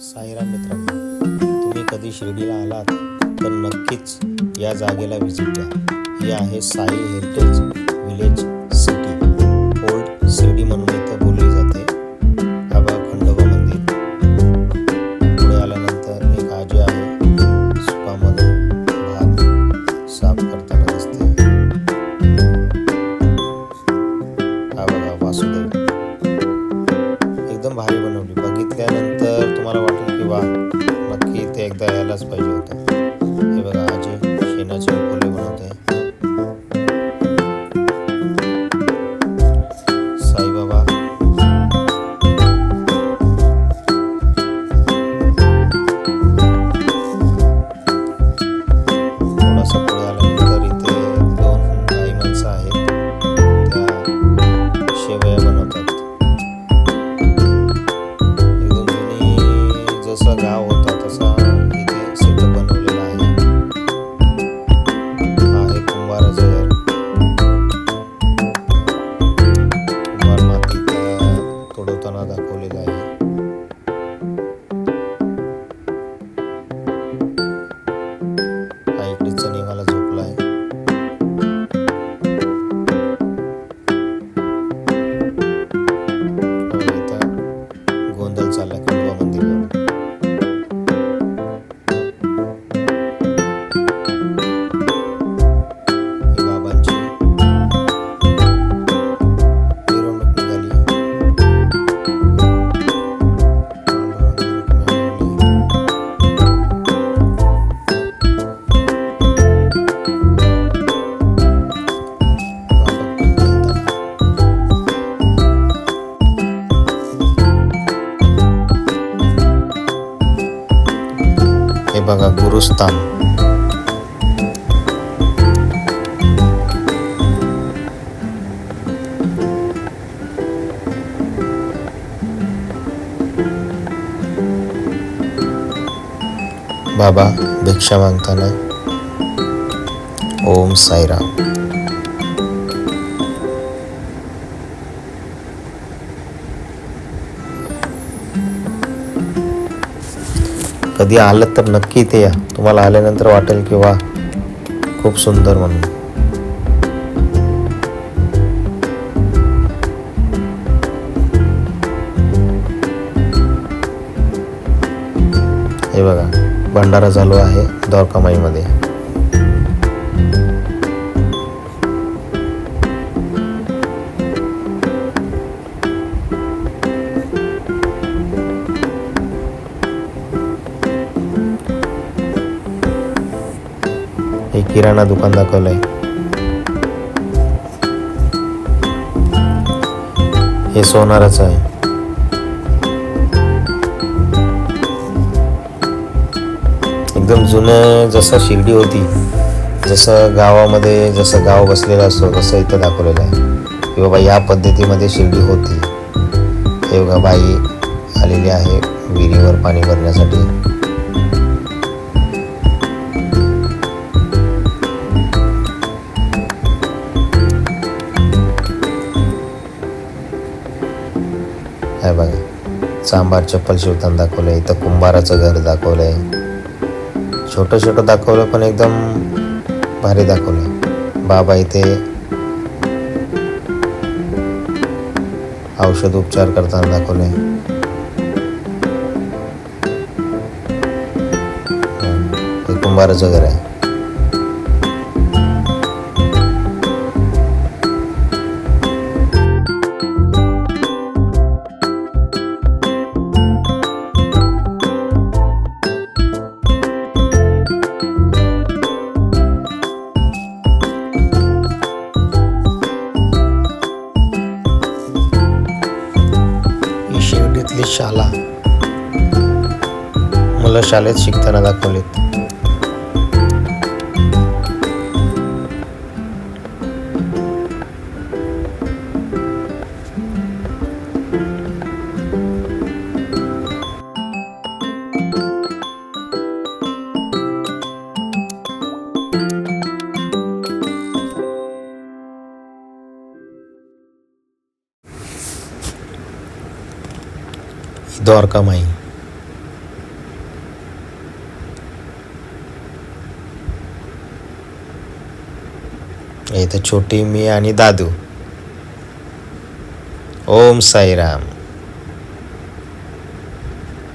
साईराम मित्रांनो तुम्ही कधी शिर्डीला आलात तर नक्कीच या जागेला व्हिजिट द्या. हे आहे साई हेरिटेज विलेज केलाच पाहिजे होता. हे बघा आजी शेणाचे कोले बनवते. साईबाबा. थोडासा पुढे గోందల్ చల్ల हे बघा गुरुस्थान बाबा भिक्षा मागताना ओम साईराम कधी आलं तर नक्की इथे या. तुम्हाला आल्यानंतर वाटेल की वा खूप सुंदर म्हणून. हे बघा भंडारा चालू आहे द्वारकामाईमध्ये. किराणा दुकान दाखवलंय. हे सोनाराचं आहे. एकदम जुनं जसं शिर्डी होती जसं गावामध्ये जसं गाव बसलेलं असतो तसं इथं दाखवलेलं आहे. की बाबा या पद्धतीमध्ये शिर्डी होती. हे बघा बाई आलेली आहे विहिरीवर पाणी भरण्यासाठी. आहे बघा. चांभार चप्पल शिवताना दाखवलंय इथं कुंभाराचं घर दाखवलंय. छोटं छोटं दाखवलं पण एकदम भारी दाखवलंय. बाबा इथे औषध उपचार करताना दाखवले हे कुंभाराचं घर आहे. शेवटीतली शाळा मुलं शाळेत शिकताना दाखवलीत. দর কামাই इथं छोटी मी आणि दादू ओम साईराम